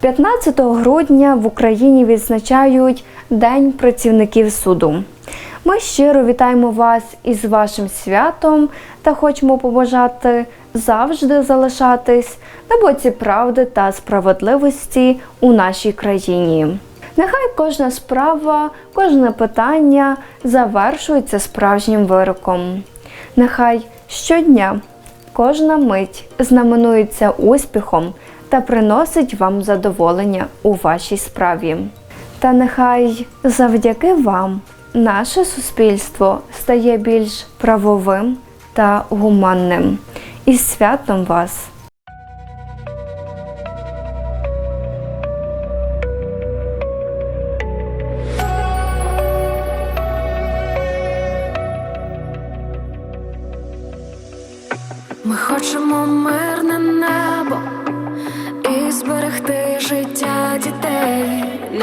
15 грудня в Україні відзначають День працівників суду. Ми щиро вітаємо вас із вашим святом та хочемо побажати завжди залишатись на боці правди та справедливості у нашій країні. Нехай кожна справа, кожне питання завершується справжнім вироком. Нехай щодня кожна мить знаменується успіхом та приносить вам задоволення у вашій справі. Та нехай завдяки вам наше суспільство стає більш правовим та гуманним. Із святом вас! Ми хочемо мирне небо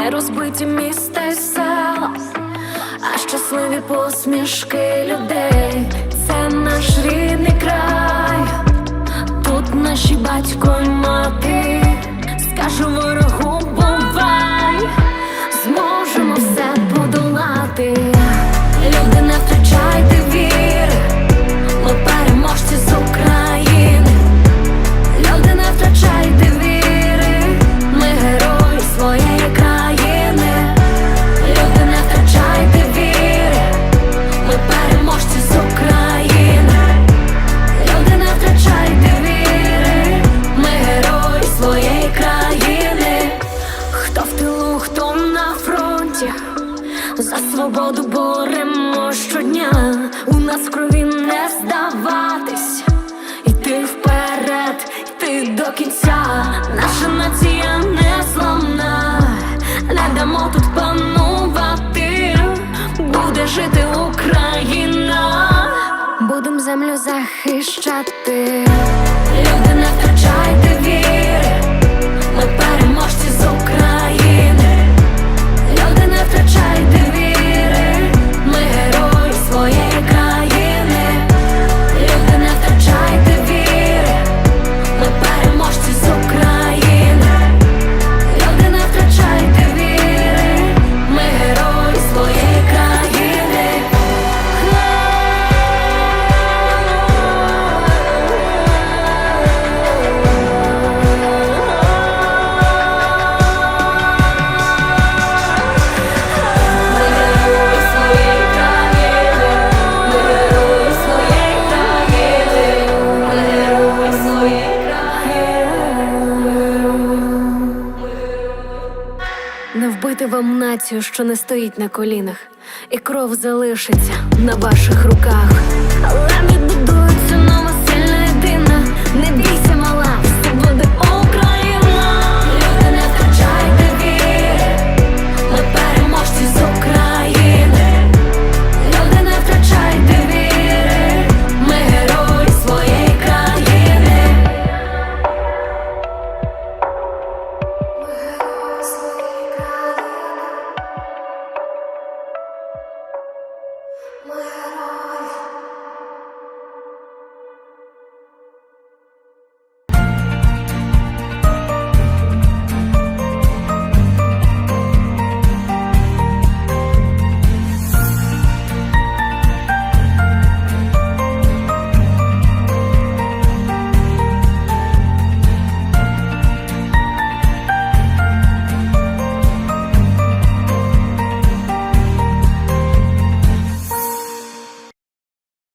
розбиті міста й села, а щасливі посмішки людей. Це наш рідний край, тут наші батько й мати. Скажу ворогу, нас в крові не здаватись, йти вперед, йти до кінця, наша нація не зламна, не дамо тут панувати, буде жити Україна, будем землю захищати, люди не втрачайте віри, Не вбити вам націю, що не стоїть на колінах, і кров залишиться на ваших руках. Wow.